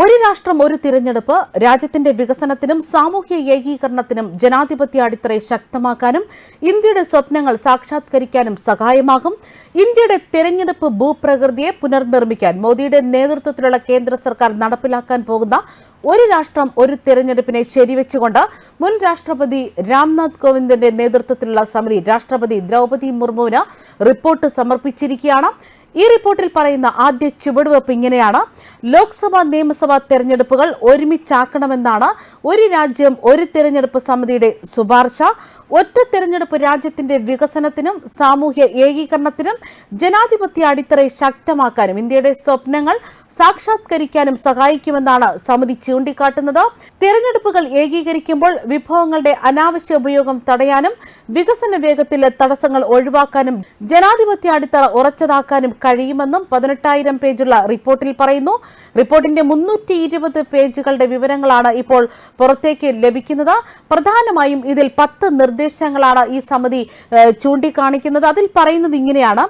ഒരു രാഷ്ട്രം ഒരു തിരഞ്ഞെടുപ്പ് രാജ്യത്തിന്റെ വികസനത്തിനും സാമൂഹ്യ ഏകീകരണത്തിനും ജനാധിപത്യ അടിത്തറയെ ശക്തമാക്കാനും ഇന്ത്യയുടെ സ്വപ്നങ്ങൾ സാക്ഷാത്കരിക്കാനും സഹായമാകും. ഇന്ത്യയുടെ തിരഞ്ഞെടുപ്പ് ഭൂപ്രകൃതിയെ പുനർനിർമ്മിക്കാൻ മോദിയുടെ നേതൃത്വത്തിലുള്ള കേന്ദ്ര സർക്കാർ നടപ്പിലാക്കാൻ പോകുന്ന ഒരു രാഷ്ട്രം ഒരു തിരഞ്ഞെടുപ്പിനെ ശരിവെച്ചുകൊണ്ട് മുൻ രാഷ്ട്രപതി രാംനാഥ് കോവിന്ദിന്റെ നേതൃത്വത്തിലുള്ള സമിതി രാഷ്ട്രപതി ദ്രൗപതി മുർമുവിന് റിപ്പോർട്ട് സമർപ്പിച്ചിരിക്കുകയാണ്. ഈ റിപ്പോർട്ടിൽ പറയുന്ന ആദ്യ ചുവടുവെപ്പ് ഇങ്ങനെയാണ്. ലോക്സഭാ നിയമസഭാ തെരഞ്ഞെടുപ്പുകൾ ഒരുമിച്ചാക്കണമെന്നാണ് ഒരു രാജ്യം ഒരു തെരഞ്ഞെടുപ്പ് സമിതിയുടെ ശുപാർശ. ഒറ്റ തെരഞ്ഞെടുപ്പ് രാജ്യത്തിന്റെ വികസനത്തിനും സാമൂഹ്യ ഏകീകരണത്തിനും ജനാധിപത്യ അടിത്തറയെ ശക്തമാക്കാനും ഇന്ത്യയുടെ സ്വപ്നങ്ങൾ സാക്ഷാത്കരിക്കാനും സഹായിക്കുമെന്നാണ് സമിതി ചൂണ്ടിക്കാട്ടുന്നത്. തെരഞ്ഞെടുപ്പുകൾ ഏകീകരിക്കുമ്പോൾ വിഭവങ്ങളുടെ അനാവശ്യ ഉപയോഗം തടയാനും വികസന വേഗത്തിലെ തടസ്സങ്ങൾ ഒഴിവാക്കാനും ജനാധിപത്യ അടിത്തറ ഉറച്ചതാക്കാനും കഴിയുമെന്നും പതിനെട്ടായിരം പേജുള്ള റിപ്പോർട്ടിൽ പറയുന്നു. റിപ്പോർട്ടിന്റെ മുന്നൂറ്റി ഇരുപത് പേജുകളുടെ വിവരങ്ങളാണ് ഇപ്പോൾ പുറത്തേക്ക് ലഭിക്കുന്നത്. പ്രധാനമായും ഇതിൽ പത്ത് നിർദ്ദേശങ്ങളാണ് ഈ സമിതി ചൂണ്ടിക്കാണിക്കുന്നത്. അതിൽ പറയുന്നത് ഇങ്ങനെയാണ്.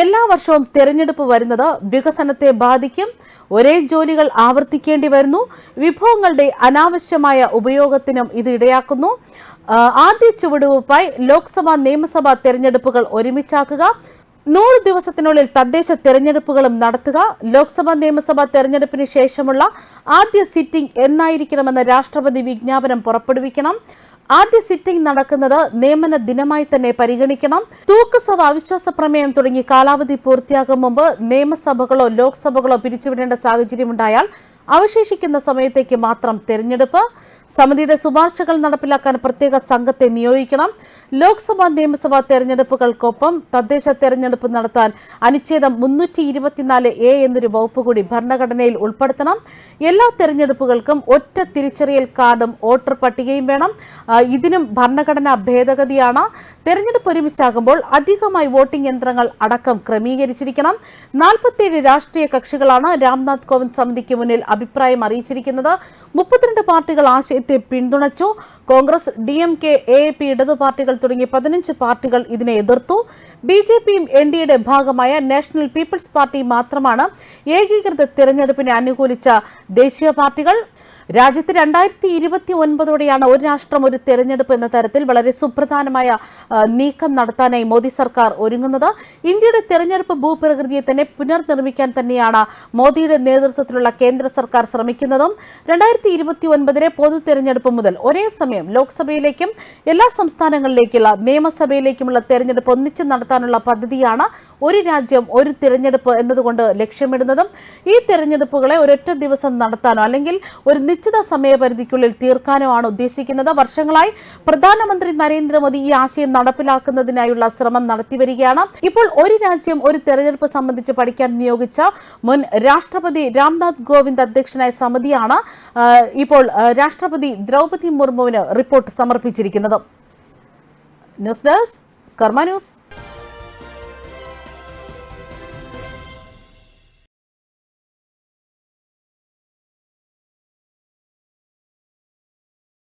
എല്ലാ വർഷവും തെരഞ്ഞെടുപ്പ് വരുന്നത് വികസനത്തെ ബാധിക്കും. ഒരേ ജോലികൾ ആവർത്തിക്കേണ്ടി വരുന്നു. വിഭവങ്ങളുടെ അനാവശ്യമായ ഉപയോഗത്തിനും ഇത് ഇടയാക്കുന്നു. ആദ്യ ചുവടുവയ്പായി ലോക്സഭാ നിയമസഭാ തെരഞ്ഞെടുപ്പുകൾ ഒരുമിച്ചാക്കുക. നൂറ് ദിവസത്തിനുള്ളിൽ തദ്ദേശ തെരഞ്ഞെടുപ്പുകളും നടത്തുക. ലോക്സഭാ നിയമസഭാ തെരഞ്ഞെടുപ്പിന് ശേഷമുള്ള ആദ്യ സിറ്റിംഗ് എന്നായിരിക്കണമെന്ന രാഷ്ട്രപതി വിജ്ഞാപനം പുറപ്പെടുവിക്കണം. ആദ്യ സിറ്റിംഗ് നടക്കുന്നത് നിയമന ദിനമായി തന്നെ പരിഗണിക്കണം. തൂക്കസഭ അവിശ്വാസ പ്രമേയം തുടങ്ങി കാലാവധി പൂർത്തിയാകും മുമ്പ് നിയമസഭകളോ ലോക്സഭകളോ പിരിച്ചുവിടേണ്ട സാഹചര്യമുണ്ടായാൽ അവശേഷിക്കുന്ന സമയത്തേക്ക് മാത്രം തെരഞ്ഞെടുപ്പ്. സമിതിയുടെ ശുപാർശകൾ നടപ്പിലാക്കാൻ പ്രത്യേക സംഘത്തെ നിയോഗിക്കണം. ലോക്സഭാ നിയമസഭാ തെരഞ്ഞെടുപ്പുകൾക്കൊപ്പം തദ്ദേശ തെരഞ്ഞെടുപ്പ് നടത്താൻ അനുച്ഛേദം മുന്നൂറ്റി ഇരുപത്തിനാല് എ എന്നൊരു വകുപ്പ് കൂടി ഭരണഘടനയിൽ ഉൾപ്പെടുത്തണം. എല്ലാ തെരഞ്ഞെടുപ്പുകൾക്കും ഒറ്റ തിരിച്ചറിയൽ കാർഡും വോട്ടർ പട്ടികയും വേണം. ഇതിനും ഭരണഘടനാ ഭേദഗതിയാണ്. തെരഞ്ഞെടുപ്പ് ഒരുമിച്ചാകുമ്പോൾ അധികമായി വോട്ടിംഗ് യന്ത്രങ്ങൾ അടക്കം ക്രമീകരിച്ചിരിക്കണം. നാൽപ്പത്തിയേഴ് രാഷ്ട്രീയ കക്ഷികളാണ് രാംനാഥ് കോവിന്ദ് സമിതിക്ക് മുന്നിൽ അഭിപ്രായം അറിയിച്ചിരിക്കുന്നത്. മുപ്പത്തിരണ്ട് പാർട്ടികൾ ആശയത്തെ പിന്തുണച്ചു. Congress D M K A P ഇടതു പാർട്ടികൾ തുടങ്ങിയ പതിനഞ്ച് പാർട്ടികൾ ഇതിനെ എതിർത്തു. ബി ജെ പിയും എൻ ഡി എയുടെ ഭാഗമായ നാഷണൽ പീപ്പിൾസ് പാർട്ടി മാത്രമാണ് ഏകീകൃത തെരഞ്ഞെടുപ്പിനെ അനുകൂലിച്ച ദേശീയ പാർട്ടികൾ. രാജ്യത്ത് രണ്ടായിരത്തി ഇരുപത്തി ഒൻപതോടെയാണ് ഒരു രാഷ്ട്രം ഒരു തെരഞ്ഞെടുപ്പ് എന്ന തരത്തിൽ വളരെ സുപ്രധാനമായ നീക്കം നടത്താനായി മോദി സർക്കാർ ഒരുങ്ങുന്നത്. ഇന്ത്യയുടെ തെരഞ്ഞെടുപ്പ് ഭൂപ്രകൃതിയെ തന്നെ പുനർനിർമ്മിക്കാൻ തന്നെയാണ് മോദിയുടെ നേതൃത്വത്തിലുള്ള കേന്ദ്ര സർക്കാർ ശ്രമിക്കുന്നതും. രണ്ടായിരത്തി ഇരുപത്തി ഒൻപതിലെ പൊതു തെരഞ്ഞെടുപ്പ് മുതൽ ഒരേ സമയം ലോക്സഭയിലേക്കും എല്ലാ സംസ്ഥാനങ്ങളിലേക്കുള്ള നിയമസഭയിലേക്കുമുള്ള തെരഞ്ഞെടുപ്പ് ഒന്നിച്ച് നടത്താനുള്ള പദ്ധതിയാണ് ഒരു രാജ്യം ഒരു തിരഞ്ഞെടുപ്പ് എന്നതുകൊണ്ട് ലക്ഷ്യമിടുന്നതും ഈ തിരഞ്ഞെടുപ്പുകളെ ഒരൊറ്റ ദിവസം നടത്താനോ അല്ലെങ്കിൽ ഒരു നിശ്ചിത സമയപരിധിക്കുള്ളിൽ തീർക്കാനോ ആണ് ഉദ്ദേശിക്കുന്നത്. വർഷങ്ങളായി പ്രധാനമന്ത്രി നരേന്ദ്രമോദി ഈ ആശയം നടപ്പിലാക്കുന്നതിനായുള്ള ശ്രമം നടത്തിവരികയാണ്. ഇപ്പോൾ ഒരു രാജ്യം ഒരു തെരഞ്ഞെടുപ്പ് സംബന്ധിച്ച് പഠിക്കാൻ നിയോഗിച്ച മുൻ രാഷ്ട്രപതി രാംനാഥ് കോവിന്ദ് അധ്യക്ഷനായ സമിതിയാണ് ഇപ്പോൾ രാഷ്ട്രപതി ദ്രൗപതി മുർമുവിന് report സമർപ്പിച്ചിരിക്കുന്നത്. News desk Karma news.